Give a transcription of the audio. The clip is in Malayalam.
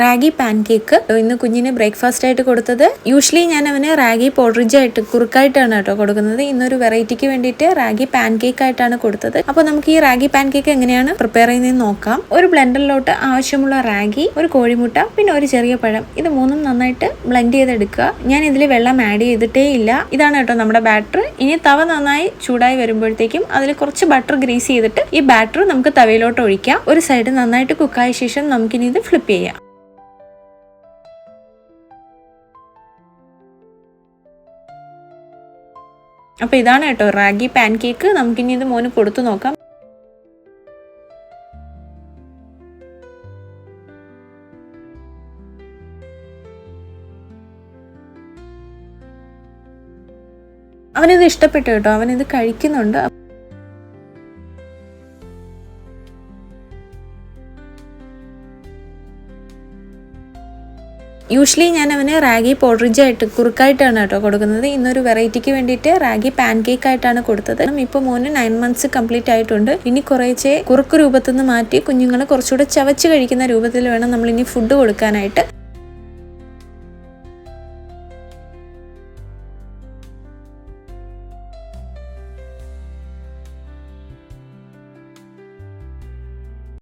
റാഗി പാൻ കേക്ക് ഇന്ന് കുഞ്ഞിന് ബ്രേക്ക്ഫാസ്റ്റ് ആയിട്ട് കൊടുത്തത്. യൂഷ്വലി ഞാൻ അവന് റാഗി പോഡ്രിജ് ആയിട്ട് കുറുക്കായിട്ടാണ് കേട്ടോ കൊടുക്കുന്നത്. ഇന്നൊരു വെറൈറ്റിക്ക് വേണ്ടിയിട്ട് റാഗി പാൻ കേക്ക് ആയിട്ടാണ് കൊടുത്തത്. അപ്പോൾ നമുക്ക് ഈ റാഗി പാൻ കേക്ക് എങ്ങനെയാണ് പ്രിപ്പയർ ചെയ്യുന്നത് നോക്കാം. ഒരു ബ്ലെൻഡറിലോട്ട് ആവശ്യമുള്ള റാഗി ഒരു കോഴിമുട്ട പിന്നെ ഒരു ചെറിയ പഴം. ഇത് മൂന്നും നന്നായിട്ട് ബ്ലെൻഡ് ചെയ്തെടുക്കുക. ഞാൻ ഇതിൽ വെള്ളം ആഡ് ചെയ്തിട്ടേ ഇല്ല. ഇതാണ് കേട്ടോ നമ്മുടെ ബാറ്റർ. ഇനി തവ നന്നായി ചൂടായി വരുമ്പോഴത്തേക്കും അതിൽ കുറച്ച് ബട്ടർ ഗ്രീസ് ചെയ്തിട്ട് ഈ ബാറ്റർ നമുക്ക് തവയിലോട്ട് ഒഴിക്കാം. ഒരു സൈഡ് നന്നായിട്ട് കുക്കായ ശേഷം നമുക്കിനി ഇത് ഫ്ലിപ്പ് ചെയ്യാം. അപ്പോൾ ഇതാണ് കേട്ടോ റാഗി പാൻ കേക്ക് നമുക്കിനി ഇത് മോന് കൊടുത്തു നോക്കാം. അവനിത് ഇഷ്ടപ്പെട്ടു കേട്ടോ അവനിത് കഴിക്കുന്നുണ്ട്. യൂഷ്വലി ഞാൻ അവന് റാഗി പോഡ്രിജ് ആയിട്ട് കുറുക്കായിട്ടാണ് കേട്ടോ കൊടുക്കുന്നത്. ഇന്നൊരു വെറൈറ്റിക്ക് വേണ്ടിയിട്ട് റാഗി പാൻ കേക്ക് ആയിട്ടാണ് കൊടുത്തത്. ഇപ്പോൾ മോന് നയൻ മന്ത്സ് കംപ്ലീറ്റ് ആയിട്ടുണ്ട്. ഇനി കുറേച്ചെ കുറുക്ക് രൂപത്തിൽ നിന്ന് മാറ്റി കുഞ്ഞുങ്ങളെ കുറച്ചുകൂടെ ചവച്ച് കഴിക്കുന്ന രൂപത്തിൽ വേണം നമ്മൾ ഇനി ഫുഡ് കൊടുക്കാനായിട്ട്.